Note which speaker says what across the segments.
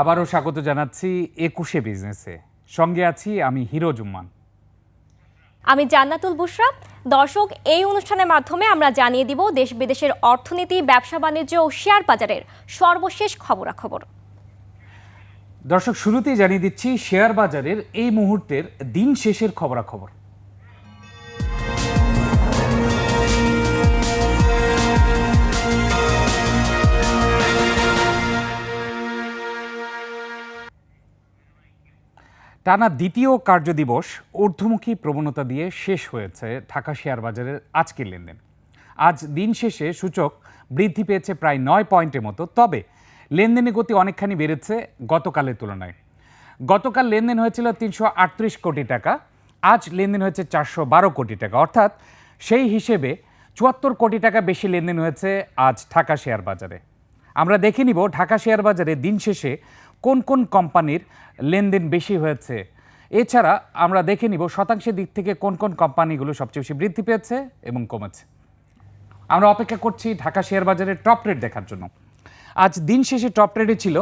Speaker 1: আবারও স্বাগত জানাচ্ছি একুশে বিজনেসে। সঙ্গে আছি আমি হিরো জুম্মান।
Speaker 2: আমি জান্নাতুল বুশরা। দর্শক এই অনুষ্ঠানের মাধ্যমে আমরা জানিয়ে দিব দেশ বিদেশের অর্থনীতি ব্যবসা বাণিজ্য ও শেয়ার বাজারের সর্বশেষ খবরাখবর।
Speaker 1: দর্শক শুরুতেই জানিয়ে দিচ্ছি শেয়ার বাজারের এই মুহূর্তের দিন শেষের খবরাখবর। টানা দ্বিতীয় কার্যদিবস ঊর্ধ্বমুখী প্রবণতা দিয়ে শেষ হয়েছে ঢাকা শেয়ার বাজারের আজকের লেনদেন। আজ দিন শেষে সূচক বৃদ্ধি পেয়েছে প্রায় নয় পয়েন্টের মতো। তবে লেনদেনের গতি অনেকখানি বেড়েছে গতকালের তুলনায়। গতকাল লেনদেন হয়েছিল তিনশো আটত্রিশ কোটি টাকা, আজ লেনদেন হয়েছে চারশো বারো কোটি টাকা। অর্থাৎ সেই হিসেবে চুয়াত্তর কোটি টাকা বেশি লেনদেন হয়েছে আজ ঢাকা শেয়ার বাজারে। আমরা দেখে নিব ঢাকা শেয়ার বাজারে দিন শেষে কোন কোন কোম্পানির লেনদেন বেশি হয়েছে? এছাড়া আমরা দেখে নিব শতাংশের দিক থেকে কোন কোন কোম্পানিগুলো সবচেয়ে বেশি বৃদ্ধি পেয়েছে এবং কমেছে। আমরা অপেক্ষা করছি ঢাকা শেয়ার বাজারের টপ রেট দেখার জন্য। আজ দিন শেষে টপ রেটে ছিল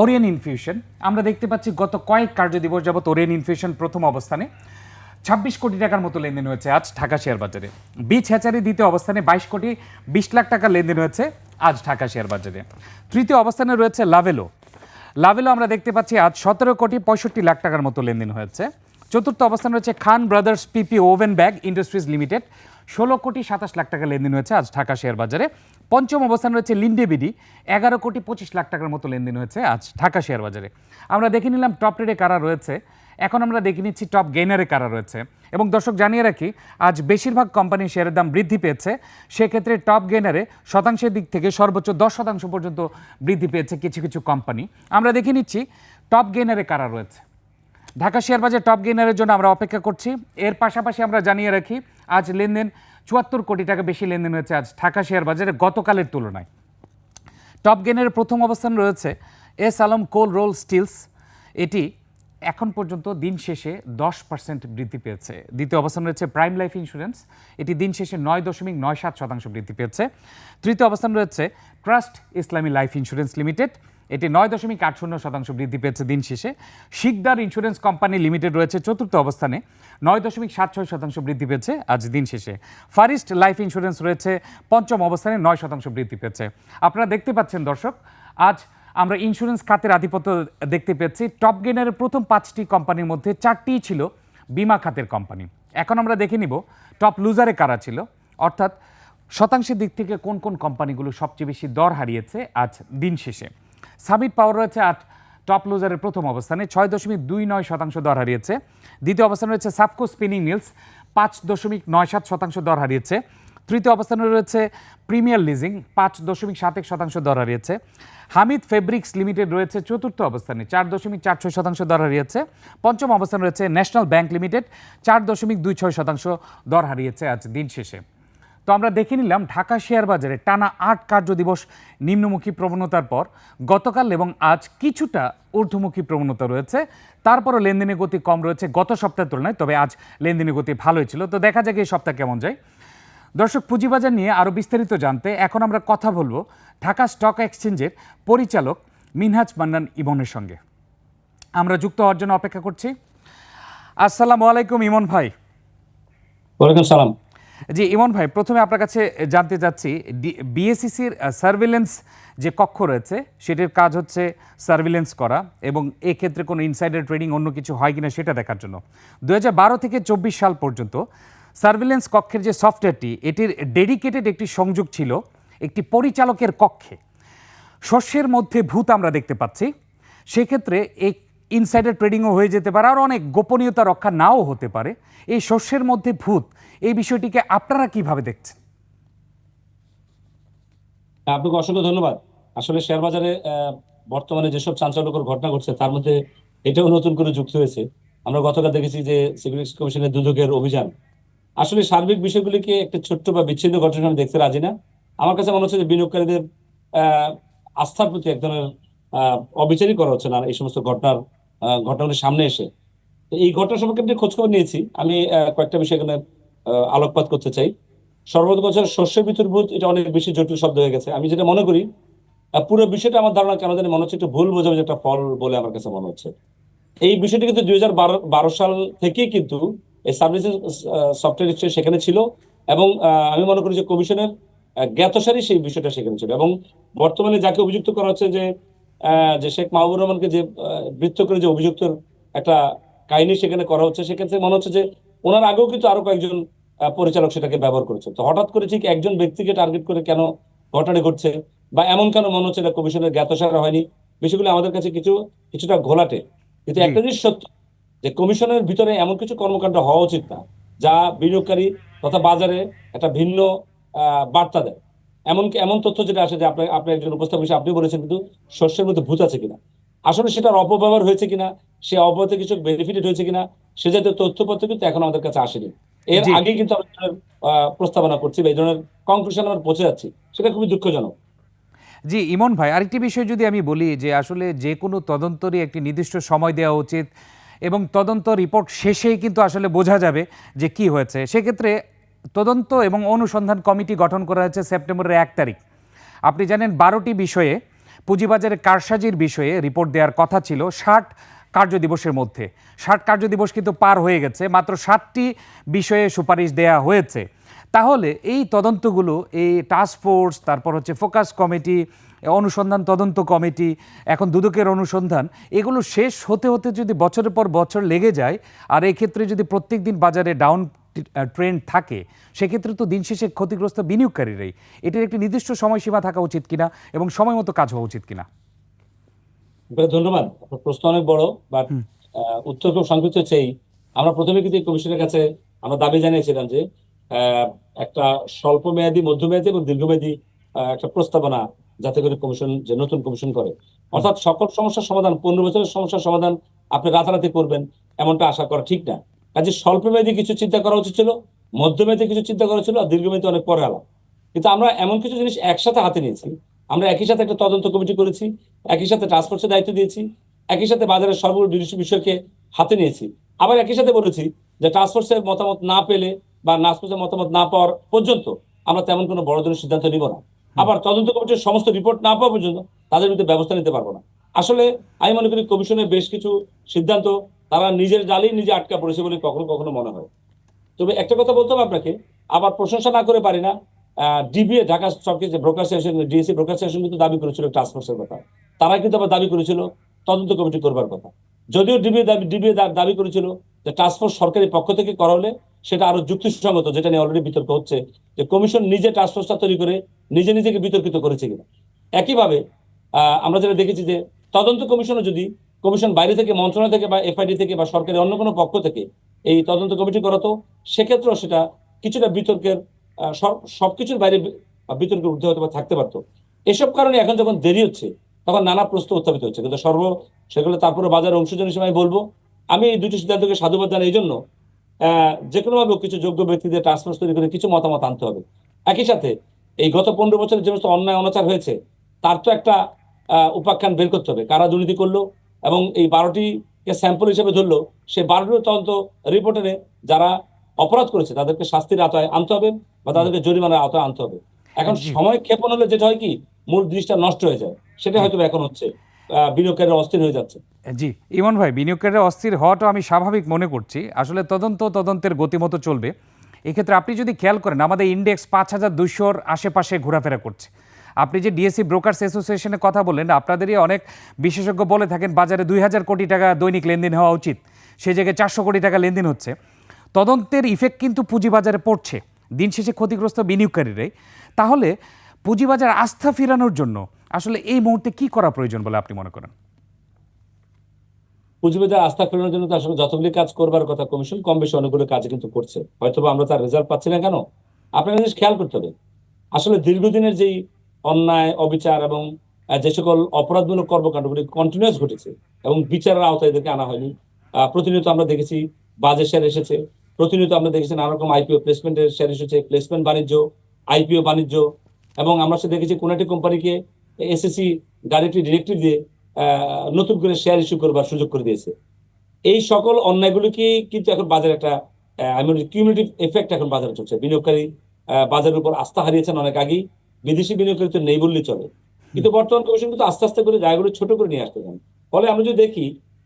Speaker 1: ওরিয়েন ইনফিউশন। আমরা দেখতে পাচ্ছি গত কয়েক কার্যদিবস যাবত ওরিয়ান ইনফিউশন প্রথম অবস্থানে। ছাব্বিশ কোটি টাকার মতো লেনদেন হয়েছে আজ ঢাকা শেয়ার বাজারে। বিচ হ্যাচারি দ্বিতীয় অবস্থানে বাইশ কোটি বিশ লাখ টাকার লেনদেন হয়েছে আজ ঢাকা শেয়ার বাজারে। তৃতীয় অবস্থানে রয়েছে লাভেলো। লাভেলো আমরা দেখতে পাচ্ছি আজ সতেরো কোটি পঁয়ষট্টি লাখ টাকার মতো লেনদেন হয়েছে। চতুর্থ অবস্থান রয়েছে Khan brothers PP woven bag industries limited. ষোলো কোটি সাতাশ লাখ টাকা লেনদেন হয়েছে আজ ঢাকা শেয়ার বাজারে। পঞ্চম অবস্থান রয়েছে লিন্ডেবিডি এগারো কোটি পঁচিশ লাখ টাকার মতো লেনদেন হয়েছে আজ ঢাকা শেয়ার বাজারে। আমরা দেখে নিলাম টপ রেটে কারা রয়েছে। এখন আমরা দেখে নিচ্ছি টপ গেইনারে কারা রয়েছে। এবং দর্শক, জানিয়ে রাখি, আজ বেশিরভাগ কোম্পানির শেয়ারের দাম বৃদ্ধি পেয়েছে। সেক্ষেত্রে টপ গেইনারে শতাংশের দিক থেকে সর্বোচ্চ দশ শতাংশ পর্যন্ত বৃদ্ধি পেয়েছে কিছু কিছু কোম্পানি আমরা দেখে নিচ্ছি টপ গেইনারে কারা রয়েছে। ঢাকা শেয়ার বাজার টপ গেইনারের জন্য আমরা অপেক্ষা করছি। এর পাশাপাশি আমরা জানিয়ে রাখি, আজ লেনদেন চুয়াত্তর কোটি টাকা বেশি লেনদেন হয়েছে আজ ঢাকা শেয়ার বাজারে গতকালের তুলনায়। টপ গেনের প্রথম অবস্থান রয়েছে S Alam cold rolled steels. এটি এখন পর্যন্ত দিন শেষে দশ পার্সেন্ট বৃদ্ধি পেয়েছে। দ্বিতীয় অবস্থান রয়েছে প্রাইম লাইফ ইন্স্যুরেন্স। এটি দিন শেষে নয় দশমিক নয় সাত শতাংশ বৃদ্ধি পেয়েছে। তৃতীয় অবস্থান রয়েছে ট্রাস্ট ইসলামী লাইফ ইন্স্যুরেন্স লিমিটেড। এটি নয় দশমিক আট শূন্য শতাংশ বৃদ্ধি পেয়েছে দিন শেষে। শিকদার ইন্স্যুরেন্স কোম্পানি লিমিটেড রয়েছে চতুর্থ অবস্থানে নয় দশমিক সাত ছয় শতাংশ বৃদ্ধি পেয়েছে আজ দিন শেষে। ফারিস্ট লাইফ ইন্স্যুরেন্স রয়েছে পঞ্চম অবস্থানে নয় শতাংশ বৃদ্ধি পেয়েছে। আপনারা দেখতে পাচ্ছেন দর্শক, আজ আমরা ইন্স্যুরেন্স খাতের আধিপত্য দেখতে পেয়েছি। টপ গেনারের প্রথম পাঁচটি কোম্পানির মধ্যে চারটিই ছিল বিমা খাতের কোম্পানি এখন আমরা দেখে নিব টপ লুজারে কারা ছিল। অর্থাৎ শতাংশের দিক থেকে কোন কোন কোম্পানিগুলো সবচেয়ে বেশি দর হারিয়েছে আজ দিন শেষে। সামিট পাওয়ার রয়েছে আট টপ লুজারের প্রথম অবস্থানে ছয় দশমিক দুই নয় শতাংশ দর হারিয়েছে। দ্বিতীয় অবস্থানে রয়েছে সাফকো স্পিনিং মিলস পাঁচ দশমিক নয় সাত শতাংশ দর হারিয়েছে। তৃতীয় অবস্থানে রয়েছে প্রিমিয়ার লিজিং পাঁচ দশমিক সাত এক শতাংশ দর হারিয়েছে। হামিদ ফেব্রিক্স লিমিটেড রয়েছে চতুর্থ অবস্থানে, চার দশমিক চার ছয় শতাংশ দর হারিয়েছে। পঞ্চম অবস্থানে রয়েছে ন্যাশনাল ব্যাংক লিমিটেড, চার দশমিক দুই ছয় শতাংশ দর হারিয়েছে আজ দিন শেষে। তো আমরা দেখে নিলাম ঢাকা শেয়ার বাজারে টানা আট কার্যদিবস নিম্নমুখী প্রবণতার পর গতকাল এবং আজ কিছুটা ঊর্ধ্বমুখী প্রবণতা রয়েছে। তারপরও লেনদেনের গতি কম রয়েছে গত সপ্তাহের তুলনায়, তবে আজ লেনদেনের গতি ভালোই ছিল। তো দেখা যাক এই সপ্তাহ কেমন যায়। দর্শক, পুঁজিবাজার নিয়ে আরও বিস্তারিত জানতে এখন আমরা কথা বলব ঢাকা স্টক এক্সচেঞ্জের পরিচালক মিনহাজ মান্নান ইমনের সঙ্গে। আমরা যুক্ত হওয়ার জন্য অপেক্ষা করছি। আসসালামু আলাইকুম ইমন ভাই।
Speaker 3: ওয়ালাইকুম সালাম।
Speaker 1: জি ইমন ভাই প্রথমে আপনার কাছে জানতে চাচ্ছি বিএসসিসির সার্ভিলেন্স যে কক্ষ রয়েছে সেটির কাজ হচ্ছে সার্ভিলেন্স করা এবং এক্ষেত্রে কোনো ইনসাইডার ট্রেডিং অন্য কিছু হয় কিনা সেটা দেখার জন্য। দু হাজার বারো থেকে চব্বিশ সাল পর্যন্ত সার্ভিলেন্স কক্ষের যে সফটওয়্যারটি এটির ডেডিকেটেড একটি সংযোগ ছিল একটি পরিচালকের কক্ষে। শস্যের মধ্যে ভূত আমরা দেখতে পাচ্ছি। সেক্ষেত্রে এই ইনসাইডার ট্রেডিংও হয়ে যেতে পারে আর অনেক গোপনীয়তা রক্ষা নাও হতে পারে। এই শস্যের মধ্যে ভূত, এই বিষয়টিকে আপনারা কীভাবে দেখছেন?
Speaker 3: আপনাকে অসংখ্য ধন্যবাদ। আসলে শেয়ার বাজারে বর্তমানে যেসব চাঞ্চল্যকর ঘটনা ঘটছে, তার মধ্যে এটাও নতুন করে যুক্ত হয়েছে। আমরা গতকাল দেখেছি যে সিকিউরিটিজ কমিশনের দুদকের অভিযান। আসলে সার্বিক বিষয়গুলিকে একটা ছোট্ট বা বিচ্ছিন্ন ঘটনা দেখতে রাজি না। আমার কাছে মনে হচ্ছে যে বিনিয়োগকারীদের আস্থার প্রতি এক ধরনের অবিচারই করা হচ্ছে না এই সমস্ত ঘটনার আহ, ঘটনাগুলি সামনে এসে। তো এই ঘটনা সম্পর্কে আমি খোঁজখবর নিয়েছি। আমি কয়েকটা বিষয় এখানে আলোকপাত করতে চাই। সর্বপ্রথম বছর শস্য বিতুর্ভূত এটা অনেক বেশি জটিল শব্দ হয়ে গেছে। আমি যেটা মনে করি পুরো বিষয়টা আমার ধারণা কেন জানি মনে হচ্ছে একটু ভুল বোঝাবুঝি একটা ফল বলে আমার কাছে মনে হচ্ছে। এই বিষয়টি কিন্তু দুই হাজার বারো সাল থেকেই কিন্তু এই সার্ভিস সফটওয়্যার সেখানে ছিল এবং আমি মনে করি যে কমিশনের আহ, জ্ঞাতসারই সেই বিষয়টা সেখানে ছিল। এবং বর্তমানে যাকে অভিযুক্ত করা হচ্ছে যে যে শেখ মাহবুব রহমানকে যে বৃত্ত করে যে অভিযুক্ত একটা কাহিনী সেখানে করা হচ্ছে সেক্ষেত্রে মনে হচ্ছে যে ওনার আগেও কিন্তু আরও কয়েকজন পরিচালক সেটাকে ব্যবহার করেছে। তো হঠাৎ করে ঠিক একজন ব্যক্তিকে টার্গেট করে কেন ঘটনাটি ঘটছে বা এমন কেন মনে হচ্ছে এটা কমিশনের জ্ঞাতসার হয়নি বিষয়গুলো আমাদের কাছে কিছু কিছুটা ঘোলাটে। কিন্তু একটা জিনিস সত্য যে কমিশনের ভিতরে এমন কিছু কর্মকাণ্ড হওয়া উচিত না যা বিনিয়োগকারী তথা বাজারে একটা ভিন্ন বার্তা দেয়। এমন এমন তথ্য যেটা আসে যে আপনি আপনি একজন উপস্থাপক হিসেবে আপনি বলেছেন কিন্তু শস্যের মধ্যে ভূত আছে কিনা? আসলে সেটার অপব্যবহার হয়েছে কিনা? সে অপরাধে কিছু বেনিফিটেড হয়েছে কিনা? সে জাতীয় তথ্যপত্র কিন্তু এখন আমাদের কাছে আসেনি। এর আগে কিন্তু আমরা প্রস্তাবনা করছি বা এই ধরনের কনক্লুশন আমরা পৌঁছে যাচ্ছি। সেটা খুবই দুঃখজনক।
Speaker 1: জি ইমন ভাই আরেকটি বিষয় যদি আমি বলি যে আসলে যে কোনো তদন্তরই একটি নির্দিষ্ট সময় দেওয়া উচিত এবং তদন্ত রিপোর্ট শেষেই কিন্তু আসলে বোঝা যাবে যে কি হয়েছে। সেক্ষেত্রে তদন্ত এবং অনুসন্ধান কমিটি গঠন করা হয়েছে সেপ্টেম্বরের এক তারিখ। আপনি জানেন বারোটি বিষয়ে, পুঁজিবাজারের কারসাজির বিষয়ে রিপোর্ট দেওয়ার কথা ছিল ষাট কার্যদিবসের মধ্যে। ষাট কার্যদিবস কিন্তু পার হয়ে গেছে, মাত্র ষাটটি বিষয়ে সুপারিশ দেয়া হয়েছে। তাহলে এই তদন্তগুলো, এই টাস্ক ফোর্স তারপর হচ্ছে ফোকাস কমিটি অনুসন্ধান তদন্ত কমিটি, এখন দুদকের অনুসন্ধান, এগুলো শেষ হতে হতে যদি বছরের পর বছর লেগে যায়, আর এই ক্ষেত্রে যদি প্রত্যেক দিন বাজারে ডাউন ট্রেন্ড থাকে সেক্ষেত্রে তো দিন শেষে ক্ষতিগ্রস্ত বিনিয়োগকারীরাই। এটির একটি নির্দিষ্ট সময়সীমা থাকা উচিত কিনা এবং সময় মতো কাজ হওয়া উচিত কিনা?
Speaker 3: ধন্যবাদ। আপনার প্রশ্ন অনেক বড় বাট উত্তর খুব সংক্ষিপ্ত চেয়ে আমরা প্রথমে কিন্তু কমিশনের কাছে আমরা দাবি জানিয়েছিলাম যে আহ, একটা স্বল্প মেয়াদী মধ্যমেয়াদী এবং দীর্ঘমেয়াদী একটা প্রস্তাবনা যাতে করে কমিশন যে নতুন কমিশন করে। অর্থাৎ সকল সমস্যার সমাধান পনেরো বছরের সমস্যার সমাধান আপনি রাতারাতি করবেন এমনটা আশা করা ঠিক না। কাজে স্বল্প মেয়াদী কিছু চিন্তা করা উচিত ছিল মধ্যমেয়াদী কিছু চিন্তা করা ছিল আর দীর্ঘমেয়াদী অনেক পরে আলাপ কিন্তু আমরা এমন কিছু জিনিস একসাথে হাতে নিয়েছি আমরা একই সাথে একটা তদন্ত কমিটি করেছি একই সাথে ট্রান্সপোর্টের দায়িত্ব দিয়েছি একই সাথে বাজারের নিজস্ব বিষয়কে হাতে নিয়েছি। আবার একই সাথে বলেছি যে ট্রান্সপোর্টের মতামত না পেলে বা ট্রান্সপোর্টের মতামত না পাওয়ার পর্যন্ত আমরা তেমন কোনো বড় ধরনের সিদ্ধান্ত নিব না। আবার তদন্ত কমিটির সমস্ত রিপোর্ট না পাওয়া পর্যন্ত তাদের বিরুদ্ধে ব্যবস্থা নিতে পারব না। আসলে আমি মনে করি কমিশনের বেশ কিছু সিদ্ধান্ত তারা নিজের জালেই নিজে আটকা পড়েছে বলে কখনো কখনো মনে হয়। তবে একটা কথা বলতে হবে আপনাকে, আবার প্রশংসা না করে পারি না ডিবিএ ঢাকা স্টক যে broker association DSC broker association কিন্তু দাবি করেছিল ট্রান্সফার্সের কথা। তারা কিন্তু আবার দাবি করেছিল তদন্ত কমিটি করবার কথা। যদিও ডিবিএ দাবি ডিবিএ দাবি করেছিল যে টাস্কফোর্স সরকারি পক্ষ থেকে করা হলে সেটা আরও যুক্তিসঙ্গত, যেটা নিয়ে অলরেডি বিতর্ক হচ্ছে, যে কমিশন নিজে টাস্কফোর্সটা তৈরি করে নিজে নিজেকে বিতর্কিত করেছে কিনা। একইভাবে আমরা যেটা দেখেছি যে তদন্ত কমিশনও যদি কমিশন বাইরে থেকে, মন্ত্রণালয় থেকে বা এফআইডি থেকে বা সরকারের অন্য কোনো পক্ষ থেকে এই তদন্ত কমিটি করাতো সেক্ষেত্রেও সেটা কিছুটা বিতর্কের সব- সবকিছুর বাইরে বিতর্কের ঊর্ধ্বে হয়তো বা থাকতে পারতো। এসব কারণে এখন যখন দেরি হচ্ছে, তখন নানা প্রশ্ন উত্থাপিত হচ্ছে। কিন্তু সর্ব, সেগুলো তারপরে বাজার অংশজন হিসেবে আমি বলব, আমি এই দুটি সিদ্ধান্তকে সাধুবাদ জানাই এই জন্য যে কোনোভাবে কিছু যোগ্য ব্যক্তিদের ট্রান্সফার তৈরি করে কিছু মতামত আনতে হবে। একই সাথে এই গত পনেরো বছরের যে সমস্ত অন্যায় অনাচার হয়েছে, তার তো একটা উপাখ্যান বের করতে হবে। কারা দুর্নীতি করল এবং এই বারোটিকে স্যাম্পল হিসেবে ধরলো সে বারোটি তদন্ত রিপোর্টারে যারা অপরাধ করেছে তাদেরকে শাস্তির আওতায় আনতে হবে বা তাদেরকে জরিমানার আওতায় আনতে হবে। এখন সময় ক্ষেপণ হলে যেটা হয় কি মূল জিনিসটা নষ্ট হয়ে যায়। সেটা হয়তো এখন হচ্ছে বিনিয়োগকারীরা অস্থির হয়ে যাচ্ছে।
Speaker 1: জি ইমন ভাই বিনিয়োগকারীরা অস্থির হওয়াটা আমি স্বাভাবিক মনে করছি। আসলে তদন্ত তদন্তের গতিমতো চলবে। এক্ষেত্রে আপনি যদি খেয়াল করেন আমাদের ইন্ডেক্স পাঁচ হাজার দুইশোর আশেপাশে ঘোরাফেরা করছে। আপনি যে ডিএসসি ব্রোকার্স অ্যাসোসিয়েশনের কথা বললেন, আপনাদেরই অনেক বিশেষজ্ঞ বলে থাকেন, বাজারে দুই হাজার কোটি টাকা দৈনিক লেনদেন হওয়া উচিত। সেই জায়গায় চারশো কোটি টাকা লেনদেন হচ্ছে। তদন্তের ইফেক্ট কিন্তু পুঁজিবাজারে পড়ছে। দিন শেষে ক্ষতিগ্রস্ত বিনিয়োগকারীরাই। তাহলে পুঁজিবাজার আস্থা ফেরানোর জন্য আসলে এই মুহূর্তে কি করা প্রয়োজন বলে আপনি মনে করেন?
Speaker 3: পুঁজিবাজার আস্থা ফেরানোর জন্য তো আসলে যতগুলি কাজ করবার কথা কমিশন, কম বেশি অনেকগুলো কাজ কিন্তু করছে। হয়তো আমরা তার রেজাল্ট পাচ্ছি না কেন? আপনার জিনিস খেয়াল করতে হবে। আসলে দীর্ঘদিনের যেই অন্যায়, অবিচার এবং যে সকল অপরাধমূলক কর্মকাণ্ডগুলি কন্টিনিউয়াস ঘটেছে এবং বিচারের আওতায় এদেরকে আনা হয়নি। প্রতিনিয়ত আমরা দেখেছি বাজে শেয়ার এসেছে। প্রতিনিয়ত আমরা দেখেছি নানা রকম আইপিও প্লেসমেন্টের শেয়ার এসেছে প্লেসমেন্ট বাণিজ্য আইপিও বাণিজ্য এবং আমরা সে দেখেছি কোন একটি কোম্পানিকে এসএসসি ডাইরেক্টলি ডিরেক্টিভ দিয়ে নতুন করে শেয়ার ইস্যু করবার সুযোগ করে দিয়েছে। এই সকল অন্যায়গুলোকে কিন্তু এখন বাজারে একটা আমি কিউমিউলেটিভ এফেক্ট এখন বাজারে চলছে। বিনিয়োগকারী বাজারের উপর আস্থা হারিয়েছেন অনেক আগেই। বিদেশি বিনিয়োগকারী তো নেই বললেই চলে। কিন্তু বর্তমান কমিশন কিন্তু আস্তে আস্তে করে জায়গাগুলো ছোট করে নিয়ে আসতে চান ফলে আমরা যদি দেখি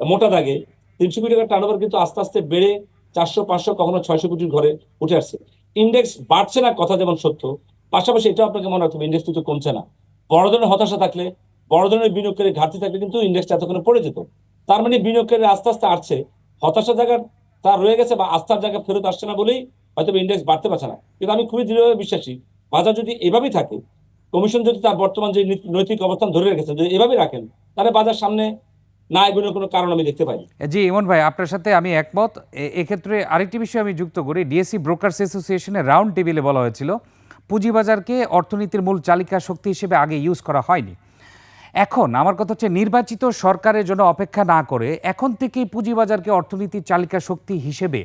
Speaker 3: মোটা দাগে তিনশো কোটি টাকার টার্নওভার কিন্তু আস্তে আস্তে বেড়ে চারশো পাঁচশো কখনো ছয়শো কোটির ঘরে উঠে আসছে। ইন্ডেক্স বাড়ছে না কথা যেমন সত্য পাশাপাশি এটাও আপনাকে মনে রাখতে হবে ইন্ডেক্স কিন্তু কমছে না। বড় ধরনের হতাশা থাকলে বড় ধরনের বিনিয়োগকারী ঘাটতি থাকলে কিন্তু ইন্ডেক্সটা এতক্ষণে পড়ে যেত। তার মানে বিনিয়োগকারী আস্তে আস্তে আসছে হতাশা জায়গা তার রয়ে গেছে বা আস্থার জায়গা ফেরত আসছে না বলেই হয়তো ইন্ডেক্স বাড়তে পারছে না। কিন্তু আমি খুবই দৃঢ়ভাবে বিশ্বাসী বাজার যদি এভাবেই থাকে কমিশন যদি তার বর্তমান যে নৈতিক অবস্থান ধরে রেখেছে, যদি এভাবেই রাখেন, তাহলে বাজার সামনে না এগুলোর কোনো কারণ আমি দেখতে পাই
Speaker 1: জি, ইমন ভাই, আপনার সাথে আমি একমত। এক্ষেত্রে আরেকটি বিষয় আমি যুক্ত করি। ডিএসসি ব্রোকার্স অ্যাসোসিয়েশনের রাউন্ড টেবিলে বলা হয়েছিল, পুঁজিবাজারকে অর্থনীতির মূল চালিকা শক্তি হিসেবে আগে ইউজ করা হয়নি। এখন আমার কথা হচ্ছে, নির্বাচিত সরকারের জন্য অপেক্ষা না করে এখন থেকেই পুঁজিবাজারকে অর্থনীতির চালিকা শক্তি হিসেবে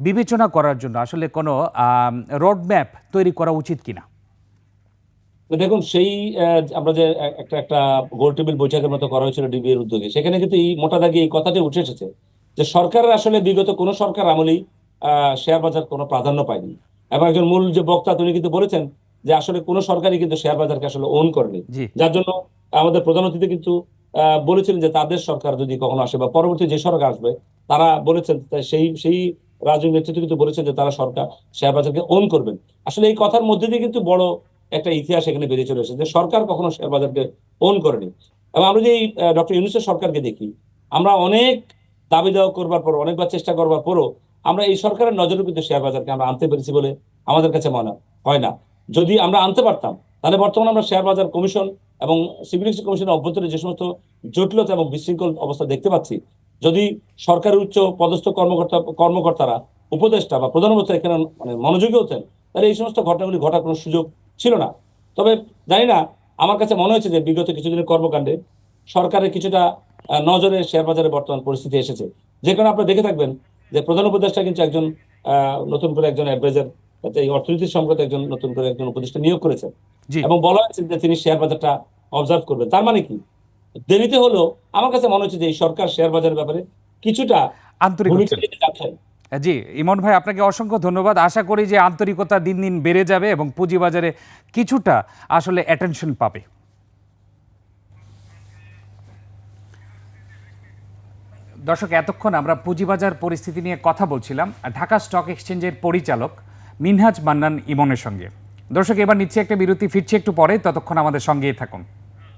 Speaker 1: বিবেচনা করার জন্য আসলে কোনো রোডম্যাপ তৈরি করা উচিত কিনা?
Speaker 3: দেখুন সেই আমরা যে একটা একটা গোল টেবিল বৈঠকের মতো করা হয়েছিল ডিবি এর উদ্যোগে সেখানে কিন্তু এই মোটা দাগে এই কথাটি উঠে এসেছে যে সরকারের আসলে বিগত কোনো সরকার আমলেই শেয়ার বাজার কোনো প্রাধান্য পায়নি। এবং একজন মূল যে বক্তা তিনি কিন্তু বলেছেন যে আসলে কোনো সরকারই কিন্তু শেয়ার বাজারকে আসলে ওন করেনি। যার জন্য আমাদের প্রধান অতিথি কিন্তু আহ, বলেছিলেন যে তাদের সরকার যদি কখনো আসে বা পরবর্তী যে সরকার আসবে তারা বলেছেন সেই সেই রাজনৈতিক নেতৃত্ব কিন্তু বলেছেন যে তারা সরকার, শেয়ার বাজারকে ওন করবেন। আসলে এই কথার মধ্যে দিয়ে কিন্তু বড় একটা ইতিহাস এখানে বেরিয়ে চলে এসেছে যে সরকার কখনো শেয়ার বাজারকে ওন করেনি। এবং আমরা যে ডক্টর ইউনুসের সরকারকে দেখি, আমরা অনেক দাবি দেওয়া করবার পর অনেকবার চেষ্টা করবার পরও আমরা এই সরকারের নজরে কিন্তু শেয়ার বাজারকে আমরা আনতে পেরেছি বলে আমাদের কাছে মনে হয় না। যদি আমরা আনতে পারতাম, তাহলে বর্তমানে আমরা শেয়ার বাজার কমিশন এবং সিভিল কমিশনের অভ্যন্তরে যে সমস্ত জটিলতা এবং বিশৃঙ্খল অবস্থা দেখতে পাচ্ছি যদি সরকারের উচ্চ পদস্থ কর্মকর্তা কর্মকর্তারা উপদেষ্টা বা প্রধানমন্ত্রী এখানে মানে মনোযোগী হতেন তাহলে এই সমস্ত ঘটনাগুলি ঘটার কোনো সুযোগ ছিল না। তবে জানি না আমার কাছে মনে হয়েছে যে বিগত কিছুদিনের কর্মকাণ্ডে সরকারের কিছুটা নজরে শেয়ার বাজারে বর্তমান পরিস্থিতি এসেছে। যে কারণে আপনারা দেখে থাকবেন যে প্রধান উপদেষ্টা কিন্তু একজন আহ, নতুন করে একজন অ্যাডভাইজার এই অর্থনীতি সংক্রান্ত একজন নতুন করে একজন উপদেষ্টা নিয়োগ করেছেন। এবং বলা হয়েছে যে তিনি শেয়ার বাজারটা অবজার্ভ করবেন। তার মানে কি? দেরিতে হলো আমার কাছে মনে হচ্ছে যে এই সরকার শেয়ার বাজারের ব্যাপারে কিছুটা
Speaker 1: আন্তরিক
Speaker 3: যাচ্ছেন।
Speaker 1: জি ইমন ভাই আপনাকে অসংখ্য ধন্যবাদ। আশা করি যে আন্তরিকতা দিন দিন বেড়ে যাবে এবং পুঁজিবাজারে কিছুটা আসলে অ্যাটেনশন পাবে। দর্শক এতক্ষণ আমরা পুঁজিবাজার পরিস্থিতি নিয়ে কথা বলছিলাম। ঢাকা স্টক এক্সচেঞ্জের পরিচালক মিনহাজ মান্নান ইমনের সঙ্গে। দর্শক এবার নিচ্ছে একটা বিরতি ফিরছে একটু পরে। ততক্ষণ আমাদের সঙ্গেই থাকুন।